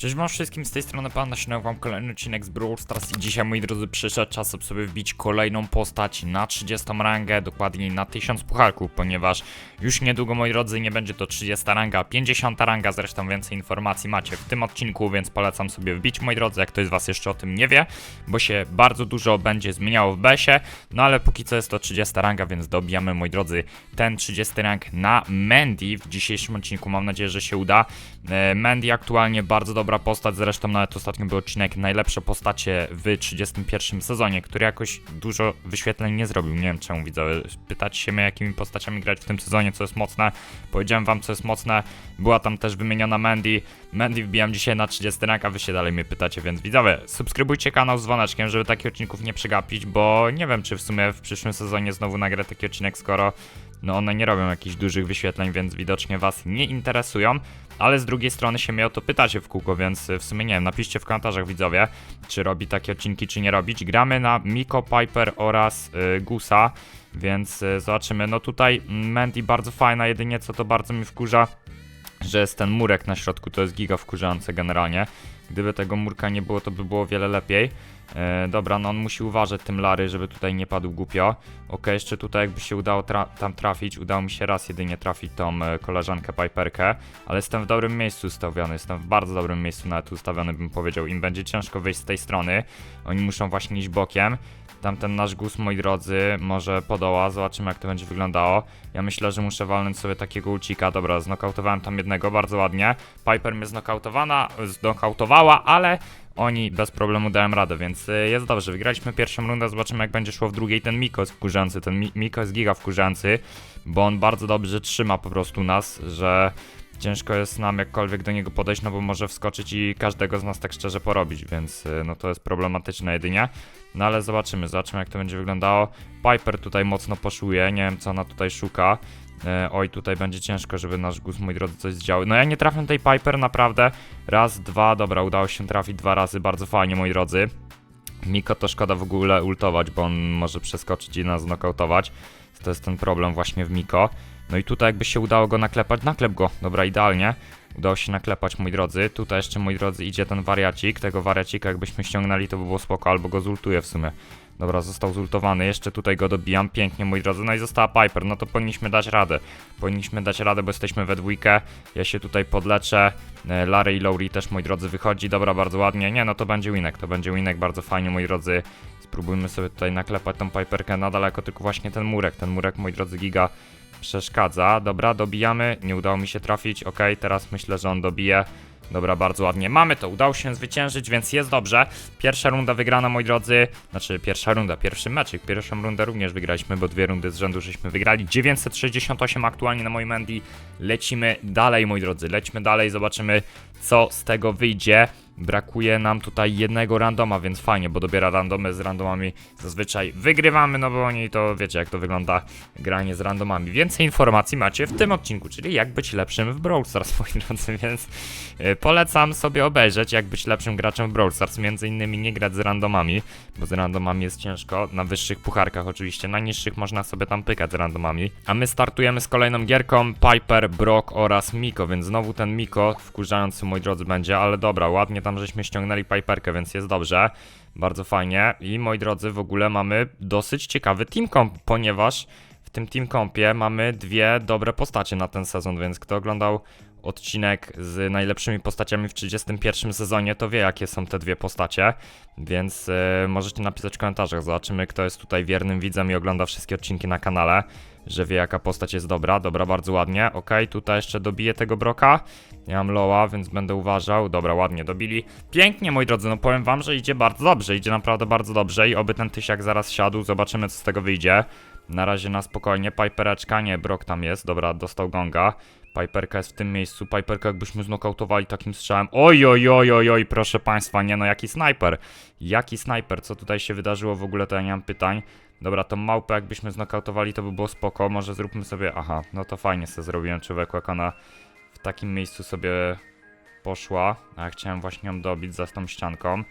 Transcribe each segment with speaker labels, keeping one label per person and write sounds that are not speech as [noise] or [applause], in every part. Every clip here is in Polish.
Speaker 1: Cześć wam wszystkim, z tej strony Pan Nasionał wam kolejny odcinek z Brawl Stars i dzisiaj moi drodzy przyszedł czas sobie wbić kolejną postać na 30 rangę, dokładniej na 1000 pucharków, ponieważ już niedługo moi drodzy nie będzie to 30 ranga, a 50 ranga, zresztą więcej informacji macie w tym odcinku, więc polecam sobie wbić moi drodzy, jak ktoś z was jeszcze o tym nie wie, bo się bardzo dużo będzie zmieniało w besie, no ale póki co jest to 30 ranga, więc dobijamy moi drodzy ten 30 rank na Mandy w dzisiejszym odcinku, mam nadzieję, że się uda. E, Mandy aktualnie bardzo dobra postać, zresztą nawet ostatnio był odcinek najlepsze postacie w 31 sezonie, który jakoś dużo wyświetleń nie zrobił. Nie wiem czemu widzowie. Pytacie się mnie jakimi postaciami grać w tym sezonie, co jest mocne. Powiedziałem wam co jest mocne. Była tam też wymieniona Mandy. Mandy wbijam dzisiaj na 30 rank, a wy się dalej mnie pytacie, więc widzowie, subskrybujcie kanał z dzwoneczkiem, żeby takich odcinków nie przegapić, bo nie wiem czy w sumie w przyszłym sezonie znowu nagrę taki odcinek, skoro no one nie robią jakichś dużych wyświetleń, więc widocznie was nie interesują. Ale z drugiej strony się mnie o to pytacie w kółko, więc w sumie nie wiem, napiszcie w komentarzach widzowie, czy robi takie odcinki, czy nie robić. Gramy na Miko, Piper oraz y, Gusa, więc y, zobaczymy. No tutaj Mandy bardzo fajna, jedynie co to bardzo mi wkurza, że jest ten murek na środku, to jest giga wkurzające generalnie. Gdyby tego murka nie było, to by było wiele lepiej. E, dobra, no on musi uważać tym Lary, żeby tutaj nie padł głupio. Ok, jeszcze tutaj jakby się udało tra tam trafić, udało mi się raz jedynie trafić tą e, koleżankę Piperkę, ale jestem w dobrym miejscu ustawiony, jestem w bardzo dobrym miejscu nawet ustawiony bym powiedział. Im będzie ciężko wyjść z tej strony, oni muszą właśnie iść bokiem. Tamten nasz gus, moi drodzy, może podoła, zobaczymy jak to będzie wyglądało. Ja myślę, że muszę walnąć sobie takiego ulcika. Dobra, znokautowałem tam jednego bardzo ładnie. Piper mnie znokautowana, znokautowała, ale oni bez problemu dałem radę, więc y, jest dobrze. Wygraliśmy pierwszą rundę, zobaczymy jak będzie szło w drugiej. Ten Miko jest wkurzający, ten Mi- Miko jest giga wkurzający, bo on bardzo dobrze trzyma po prostu nas, że ciężko jest nam jakkolwiek do niego podejść, no bo może wskoczyć i każdego z nas tak szczerze porobić, więc y, no to jest problematyczne jedynie. No ale zobaczymy, zobaczymy jak to będzie wyglądało. Piper tutaj mocno poszuje, nie wiem co ona tutaj szuka. E, oj, tutaj będzie ciężko, żeby nasz guz, moi drodzy, coś zdziały. No ja nie trafię tej Piper, naprawdę. Raz, dwa, dobra, udało się trafić dwa razy, bardzo fajnie, moi drodzy. Miko to szkoda w ogóle ultować, bo on może przeskoczyć i nas znokautować. To jest ten problem właśnie w Miko. No i tutaj jakby się udało go naklepać, naklep go. Dobra, idealnie. Udało się naklepać, moi drodzy. Tutaj jeszcze, moi drodzy, idzie ten wariacik. Tego wariacika jakbyśmy ściągnęli, to by było spoko, albo go zultuję w sumie. Dobra, został zultowany. Jeszcze tutaj go dobijam. Pięknie, moi drodzy. No i została Piper. No to powinniśmy dać radę. Powinniśmy dać radę, bo jesteśmy we dwójkę. Ja się tutaj podleczę. E, Larry i Lowry też, moi drodzy, wychodzi. Dobra, bardzo ładnie. Nie, no to będzie winek. To będzie winek bardzo fajnie, moi drodzy. Spróbujmy sobie tutaj naklepać tą Piperkę na daleko, tylko właśnie ten murek. Ten murek, moi drodzy, giga przeszkadza. Dobra, dobijamy. Nie udało mi się trafić. Ok, teraz myślę, że on dobije. Dobra, bardzo ładnie. Mamy to, udało się zwyciężyć, więc jest dobrze. Pierwsza runda wygrana, moi drodzy. Znaczy, pierwsza runda, pierwszy meczyk. Pierwszą rundę również wygraliśmy, bo dwie rundy z rzędu żeśmy wygrali. 968 aktualnie na moim Mandy. Lecimy dalej, moi drodzy. Lećmy dalej, zobaczymy, co z tego wyjdzie. Brakuje nam tutaj jednego randoma, więc fajnie, bo dobiera randomy z randomami zazwyczaj wygrywamy, no bo oni to wiecie jak to wygląda granie z randomami. Więcej informacji macie w tym odcinku, czyli jak być lepszym w Brawl Stars, [laughs] moi drodzy, więc yy, polecam sobie obejrzeć jak być lepszym graczem w Brawl Stars, między innymi nie grać z randomami, bo z randomami jest ciężko, na wyższych pucharkach oczywiście, na niższych można sobie tam pykać z randomami. A my startujemy z kolejną gierką, Piper, Brock oraz Miko, więc znowu ten Miko wkurzający, moi drodzy, będzie, ale dobra, ładnie tam żeśmy ściągnęli Piperkę, więc jest dobrze. Bardzo fajnie. I moi drodzy, w ogóle mamy dosyć ciekawy team comp, ponieważ w tym team compie mamy dwie dobre postacie na ten sezon, więc kto oglądał odcinek z najlepszymi postaciami w 31 sezonie, to wie jakie są te dwie postacie, więc e, możecie napisać w komentarzach, zobaczymy kto jest tutaj wiernym widzem i ogląda wszystkie odcinki na kanale, że wie jaka postać jest dobra, dobra, bardzo ładnie, ok, tutaj jeszcze dobiję tego broka, ja mam loa, więc będę uważał, dobra, ładnie dobili, pięknie moi drodzy, no powiem wam, że idzie bardzo dobrze, idzie naprawdę bardzo dobrze i oby ten tysiak zaraz siadł, zobaczymy co z tego wyjdzie, na razie na spokojnie, Pipereczka, nie, brok tam jest, dobra, dostał gonga, Piperka jest w tym miejscu. Piperka jakbyśmy znokautowali takim strzałem. Oj, oj, oj, oj, oj, proszę państwa, nie no, jaki snajper. Jaki snajper, co tutaj się wydarzyło w ogóle, to ja nie mam pytań. Dobra, tą małpę jakbyśmy znokautowali, to by było spoko. Może zróbmy sobie, aha, no to fajnie sobie zrobiłem człowieku, jak ona w takim miejscu sobie poszła. A ja chciałem właśnie ją dobić za tą ścianką.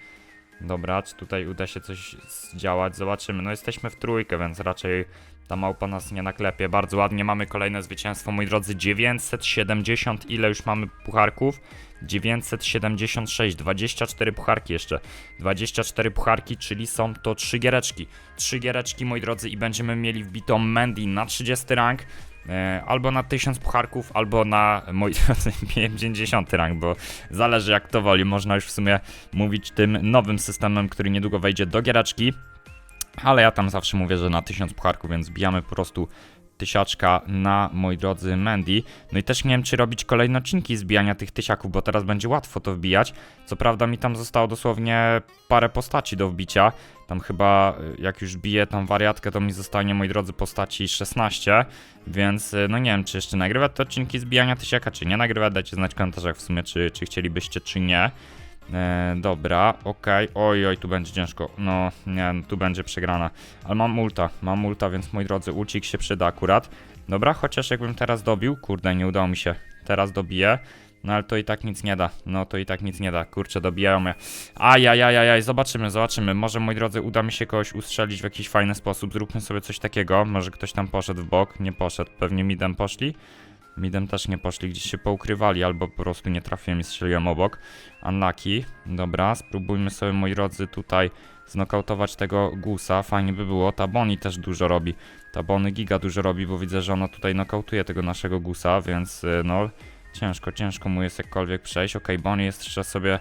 Speaker 1: Dobra, czy tutaj uda się coś zdziałać? Zobaczymy. No jesteśmy w trójkę, więc raczej ta małpa nas nie naklepie. Bardzo ładnie mamy kolejne zwycięstwo, moi drodzy. 970, ile już mamy pucharków? 976, 24 pucharki jeszcze. 24 pucharki, czyli są to 3 giereczki. 3 giereczki, moi drodzy, i będziemy mieli wbitą Mandy na 30 rank. E, albo na 1000 pucharków, albo na, [laughs] drodzy, 50 rank, bo zależy jak to woli. Można już w sumie mówić tym nowym systemem, który niedługo wejdzie do giereczki. Ale ja tam zawsze mówię, że na 1000 pucharków, więc bijamy po prostu tysiaczka na, moi drodzy, Mandy. No i też nie wiem, czy robić kolejne odcinki zbijania tych tysiaków, bo teraz będzie łatwo to wbijać. Co prawda mi tam zostało dosłownie parę postaci do wbicia. Tam chyba, y, jak już biję tą wariatkę, to mi zostanie, moi drodzy, postaci 16. Więc, y, no nie wiem, czy jeszcze nagrywać te odcinki zbijania tysiaka, czy nie nagrywać. Dajcie znać w komentarzach w sumie, czy, czy chcielibyście, czy nie. E, dobra, okej. Oj, oj, tu będzie ciężko. No, nie, no, tu będzie przegrana. Ale mam multa, mam multa, więc moi drodzy, ulcik się przyda akurat. Dobra, chociaż jakbym teraz dobił, kurde, nie udało mi się. Teraz dobiję. No ale to i tak nic nie da. No to i tak nic nie da. Kurczę, dobijają mnie. Ajajajajaj, zobaczymy, zobaczymy. Może, moi drodzy, uda mi się kogoś ustrzelić w jakiś fajny sposób. Zróbmy sobie coś takiego. Może ktoś tam poszedł w bok. Nie poszedł. Pewnie midem poszli. Midem też nie poszli, gdzieś się poukrywali, albo po prostu nie trafiłem i strzeliłem obok. Unlucky. Dobra, spróbujmy sobie, moi drodzy, tutaj znokautować tego Gusa. Fajnie by było. Ta Bonnie też dużo robi. Ta Bonnie giga dużo robi, bo widzę, że ona tutaj nokautuje tego naszego Gusa, więc y, no ciężko, ciężko mu jest jakkolwiek przejść. Okej, Bonnie jest jeszcze sobie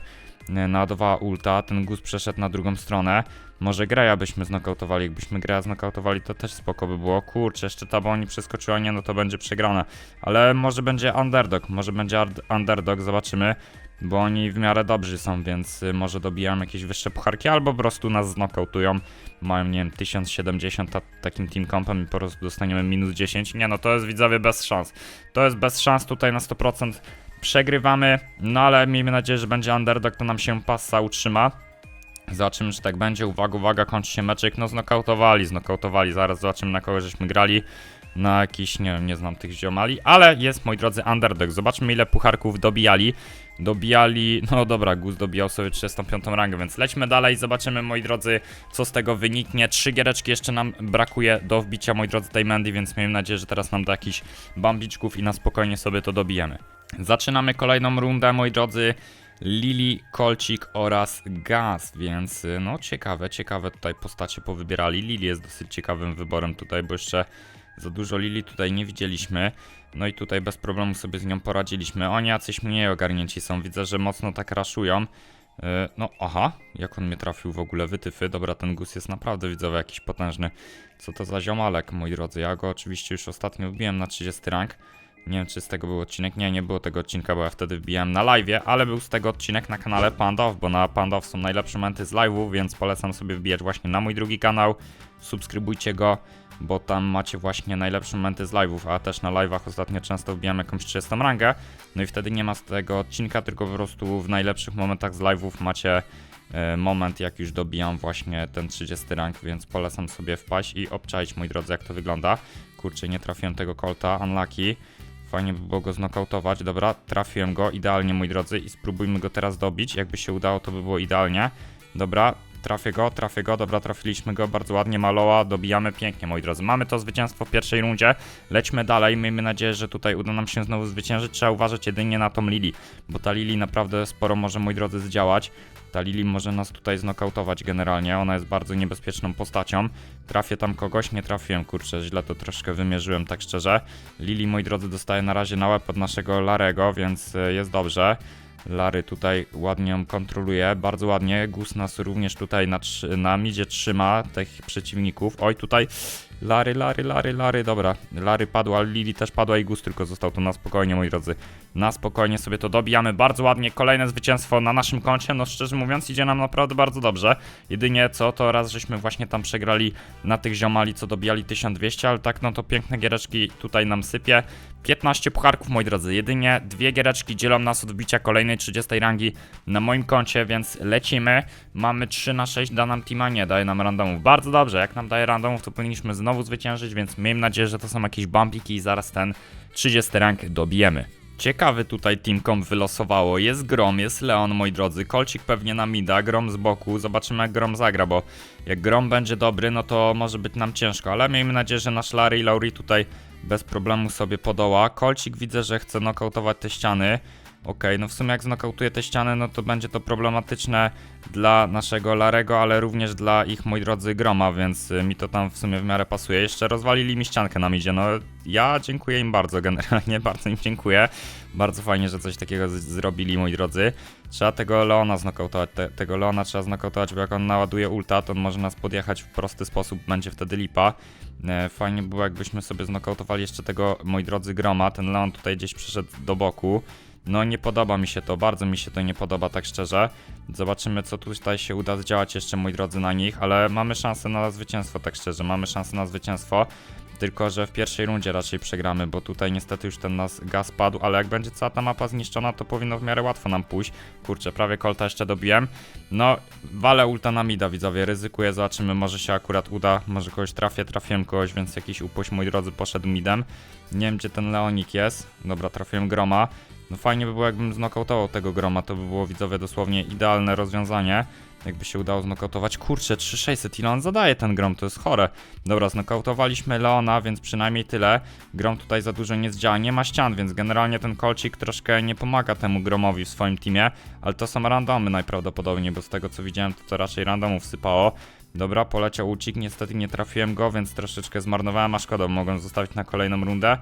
Speaker 1: y, naładowała ulta, ten Gus przeszedł na drugą stronę. Może Greya byśmy znokautowali, jakbyśmy Greya znokautowali, to też spoko by było. Kurczę, jeszcze ta Bonnie przeskoczyła, nie, no to będzie przegrana. Ale może będzie underdog, może będzie underdog, zobaczymy. Bo oni w miarę dobrzy są, więc y, może dobijają jakieś wyższe pucharki, albo po prostu nas znokautują. Mają, nie wiem, 1070 a takim team compem i po prostu dostaniemy minus 10. Nie no, to jest widzowie bez szans. To jest bez szans tutaj na 100%. Przegrywamy, no ale miejmy nadzieję, że będzie underdog, to nam się passa utrzyma. Zobaczymy, czy tak będzie. Uwaga, uwaga, kończy się meczek. No, znokautowali, znokautowali. Zaraz zobaczymy, na kogo żeśmy grali. Na jakiś, nie wiem, nie znam tych ziomali, ale jest, moi drodzy, underdog. Zobaczmy, ile pucharków dobijali. Dobijali, no dobra, Gus dobijał sobie 35 rangę, więc lećmy dalej. Zobaczymy, moi drodzy, co z tego wyniknie. Trzy giereczki jeszcze nam brakuje do wbicia, moi drodzy, tej Mandy, więc miejmy nadzieję, że teraz nam da jakichś bambiczków i na spokojnie sobie to dobijemy. Zaczynamy kolejną rundę, moi drodzy. Lili, Kolcik oraz Gaz, więc y, no ciekawe, ciekawe tutaj postacie powybierali. Lili jest dosyć ciekawym wyborem tutaj, bo jeszcze za dużo Lili tutaj nie widzieliśmy. No i tutaj bez problemu sobie z nią poradziliśmy. Oni jacyś mniej ogarnięci są, widzę, że mocno tak raszują. Yy, No, aha, jak on mnie trafił w ogóle, wytyfy. Dobra, ten gus jest naprawdę widzowy, jakiś potężny. Co to za ziomalek, moi drodzy. Ja go oczywiście już ostatnio wbiłem na 30 rank. Nie wiem, czy z tego był odcinek. Nie, nie było tego odcinka, bo ja wtedy wbijałem na live, ale był z tego odcinek na kanale Pandow, bo na Pandow są najlepsze momenty z live'u, więc polecam sobie wbijać właśnie na mój drugi kanał. Subskrybujcie go, bo tam macie właśnie najlepsze momenty z live'ów, a też na live'ach ostatnio często wbijam jakąś 30 rangę. No i wtedy nie ma z tego odcinka, tylko po prostu w najlepszych momentach z live'ów macie e, moment, jak już dobijam właśnie ten 30 rank, więc polecam sobie wpaść i obczaić, moi drodzy, jak to wygląda. Kurczę, nie trafiłem tego kolta, unlucky. Fajnie by było go znokautować. Dobra, trafiłem go idealnie, moi drodzy, i spróbujmy go teraz dobić. Jakby się udało, to by było idealnie. Dobra, trafię go, trafię go, dobra, trafiliśmy go bardzo ładnie, Maloa, dobijamy pięknie, moi drodzy. Mamy to zwycięstwo w pierwszej rundzie, lećmy dalej, miejmy nadzieję, że tutaj uda nam się znowu zwyciężyć. Trzeba uważać jedynie na tą Lili, bo ta Lili naprawdę sporo może, moi drodzy, zdziałać. Ta Lili może nas tutaj znokautować generalnie, ona jest bardzo niebezpieczną postacią. Trafię tam kogoś, nie trafiłem, kurczę, źle to troszkę wymierzyłem, tak szczerze. Lili, moi drodzy, dostaje na razie na łeb od naszego Larego, więc e, jest dobrze. Lary tutaj ładnie ją kontroluje, bardzo ładnie. Gus nas również tutaj na, na midzie trzyma tych przeciwników. Oj, tutaj Lary, Lary, Lary, Lary, dobra. Lary padła, Lili też padła i Gus tylko został tu na spokojnie, moi drodzy. Na spokojnie sobie to dobijamy bardzo ładnie. Kolejne zwycięstwo na naszym koncie. No szczerze mówiąc, idzie nam naprawdę bardzo dobrze. Jedynie co, to raz żeśmy właśnie tam przegrali na tych ziomali, co dobijali 1200, ale tak, no to piękne giereczki tutaj nam sypie. 15 pucharków, moi drodzy. Jedynie dwie giereczki dzielą nas od wbicia kolejnej 30 rangi na moim koncie, więc lecimy. Mamy 3 na 6, da nam teama, nie daje nam randomów. Bardzo dobrze, jak nam daje randomów, to powinniśmy znowu zwyciężyć, więc miejmy nadzieję, że to są jakieś bumpiki i zaraz ten 30 rank dobijemy. Ciekawy tutaj teamkom wylosowało. Jest Grom, jest Leon, moi drodzy. Kolcik pewnie na mida, Grom z boku. Zobaczymy jak Grom zagra, bo jak Grom będzie dobry, no to może być nam ciężko. Ale miejmy nadzieję, że nasz Larry i Laurie tutaj bez problemu sobie podoła. Kolcik widzę, że chce nokautować te ściany. Okej, no w sumie jak znokautuje te ściany, no to będzie to problematyczne dla naszego Larego, ale również dla ich, moi drodzy, Groma, więc y, mi to tam w sumie w miarę pasuje. Jeszcze rozwalili mi ściankę na midzie, no ja dziękuję im bardzo, [laughs] generalnie bardzo im dziękuję. Bardzo fajnie, że coś takiego zrobili, moi drodzy. Trzeba tego Leona znokautować, te, tego Leona trzeba znokautować, bo jak on naładuje ulta, to on może nas podjechać w prosty sposób, będzie wtedy lipa. E, Fajnie było, jakbyśmy sobie znokautowali jeszcze tego, moi drodzy, Groma. Ten Leon tutaj gdzieś przyszedł do boku. No nie podoba mi się to, bardzo mi się to nie podoba, tak szczerze. Zobaczymy, co tutaj się uda zdziałać jeszcze, moi drodzy, na nich, ale mamy szansę na zwycięstwo, tak szczerze, mamy szansę na zwycięstwo. Tylko, że w pierwszej rundzie raczej przegramy, bo tutaj niestety już ten nas gaz padł, ale jak będzie cała ta mapa zniszczona, to powinno w miarę łatwo nam pójść. Kurczę, prawie kolta jeszcze dobiłem. No, walę ulta na mida, widzowie, ryzykuję, zobaczymy, może się akurat uda, może kogoś trafię, trafiłem kogoś, więc jakiś upuść, moi drodzy, poszedł midem. Nie wiem, gdzie ten Leonik jest. Dobra, trafiłem Groma. No fajnie by było, jakbym znokautował tego Groma, to by było, widzowie, dosłownie idealne rozwiązanie. Jakby się udało znokautować. Kurczę, 3600, ile on zadaje ten Grom, to jest chore. Dobra, znokautowaliśmy Leona, więc przynajmniej tyle. Grom tutaj za dużo nie zdziała, nie ma ścian, więc generalnie ten kolcik troszkę nie pomaga temu Gromowi w swoim teamie, ale to są randomy najprawdopodobniej, bo z tego co widziałem, to, to raczej randomów sypało. Dobra, poleciał ucik, niestety nie trafiłem go, więc troszeczkę zmarnowałem, a szkoda, mogłem zostawić na kolejną rundę.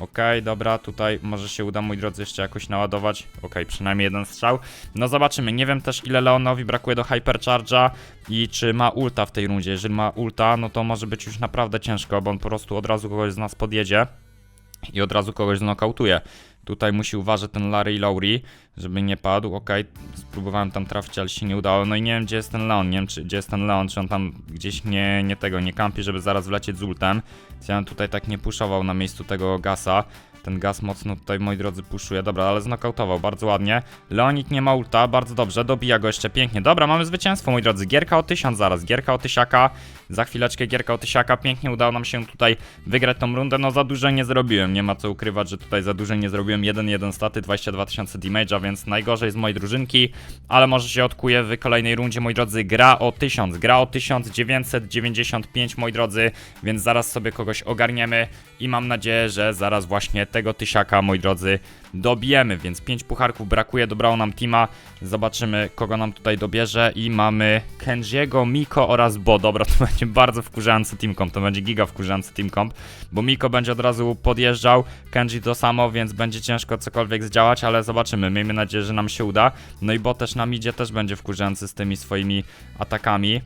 Speaker 1: Okej, dobra, tutaj może się uda, moi drodzy, jeszcze jakoś naładować. Okej, przynajmniej jeden strzał. No zobaczymy, nie wiem też ile Leonowi brakuje do Hypercharge'a i czy ma ulta w tej rundzie. Jeżeli ma ulta, no to może być już naprawdę ciężko, bo on po prostu od razu kogoś z nas podjedzie i od razu kogoś znokautuje. Tutaj musi uważać ten Larry Laurie, żeby nie padł. Okej, spróbowałem tam trafić, ale się nie udało. No i nie wiem, gdzie jest ten Leon. Nie wiem, czy, gdzie jest ten Leon, czy on tam gdzieś nie, nie tego, nie kampi, żeby zaraz wlecieć z ultem. Więc ja bym tutaj tak nie puszował na miejscu tego gasa. Ten gaz mocno tutaj, moi drodzy, puszuje. Dobra, ale znokautował, bardzo ładnie. Leonik nie ma ulta, bardzo dobrze, dobija go jeszcze pięknie. Dobra, mamy zwycięstwo, moi drodzy. Gierka o 1000 zaraz, gierka o tysiaka. Za chwileczkę gierka o tysiaka. Pięknie udało nam się tutaj wygrać tą rundę. No za dużo nie zrobiłem, nie ma co ukrywać, że tutaj za dużo nie zrobiłem. 1-1 staty, 22 tysiące damage'a, więc najgorzej z mojej drużynki. Ale może się odkuje w kolejnej rundzie, moi drodzy. Gra o 1000, gra o 1995, moi drodzy, więc zaraz sobie kogoś ogarniemy i mam nadzieję, że zaraz właśnie tego tysiaka, moi drodzy, dobijemy, więc 5 pucharków brakuje, dobrało nam teama, zobaczymy kogo nam tutaj dobierze. I mamy Kenjiego, Miko oraz Bo, dobra, to [laughs] będzie bardzo wkurzający team comp, to będzie giga wkurzający team comp, bo Miko będzie od razu podjeżdżał, Kenji to samo, więc będzie ciężko cokolwiek zdziałać, ale zobaczymy, miejmy nadzieję, że nam się uda, no i Bo też na midzie też będzie wkurzający z tymi swoimi atakami,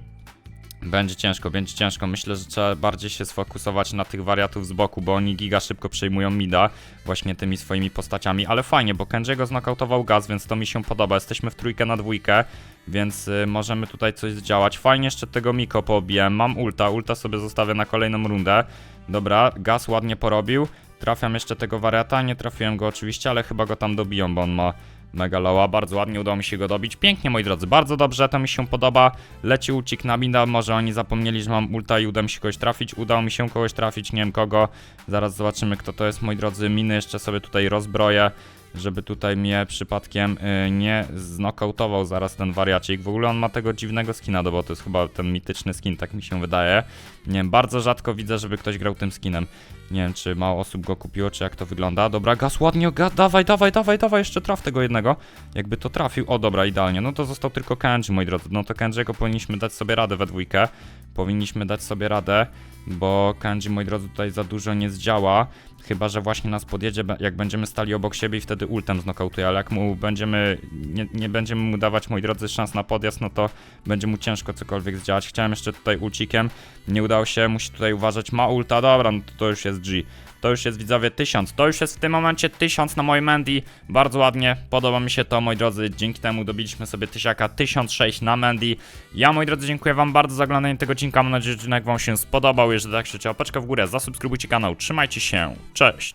Speaker 1: będzie ciężko, będzie ciężko. Myślę, że trzeba bardziej się sfokusować na tych wariatów z boku, bo oni giga szybko przejmują mida właśnie tymi swoimi postaciami, ale fajnie, bo Kenjiego znokautował gaz, więc to mi się podoba. Jesteśmy w trójkę na dwójkę, więc y, możemy tutaj coś zdziałać. Fajnie jeszcze tego Miko poobiłem. Mam ulta, ulta sobie zostawię na kolejną rundę. Dobra, gaz ładnie porobił. Trafiam jeszcze tego wariata, nie trafiłem go oczywiście, ale chyba go tam dobiją, bo on ma mega loła, bardzo ładnie udało mi się go dobić. Pięknie, moi drodzy, bardzo dobrze, to mi się podoba. Leci ucik na binda, może oni zapomnieli, że mam ulta i uda mi się kogoś trafić. Udało mi się kogoś trafić, nie wiem kogo. Zaraz zobaczymy, kto to jest, moi drodzy. Miny jeszcze sobie tutaj rozbroję, żeby tutaj mnie przypadkiem y, nie znokautował zaraz ten wariacik. W ogóle on ma tego dziwnego skina, no bo to jest chyba ten mityczny skin, tak mi się wydaje. Nie wiem, bardzo rzadko widzę, żeby ktoś grał tym skinem. Nie wiem, czy mało osób go kupiło, czy jak to wygląda. Dobra, gaz ładnie, ga dawaj, dawaj, dawaj, dawaj, jeszcze traf tego jednego. Jakby to trafił. O, dobra, idealnie. No to został tylko Kenji, moi drodzy. No to Kenjiego powinniśmy dać sobie radę we dwójkę. Powinniśmy dać sobie radę, bo Kenji, moi drodzy, tutaj za dużo nie zdziała. Chyba, że właśnie nas podjedzie, jak będziemy stali obok siebie i wtedy ultem znokautuje, ale jak mu będziemy, nie, nie będziemy mu dawać, moi drodzy, szans na podjazd, no to będzie mu ciężko cokolwiek zdziałać. Chciałem jeszcze tutaj ulcikiem, nie udało się, musi tutaj uważać, ma ulta, dobra, no to, to już jest G. To już jest widzowie 1000. To już jest w tym momencie 1000 na moim Mandy. Bardzo ładnie, podoba mi się to, moi drodzy. Dzięki temu dobiliśmy sobie tysiaka 1006 na Mandy. Ja, moi drodzy, dziękuję Wam bardzo za oglądanie tego odcinka. Mam nadzieję, że odcinek Wam się spodobał. Jeżeli tak, krzycie łapeczkę w górę, zasubskrybujcie kanał. Trzymajcie się. Cześć.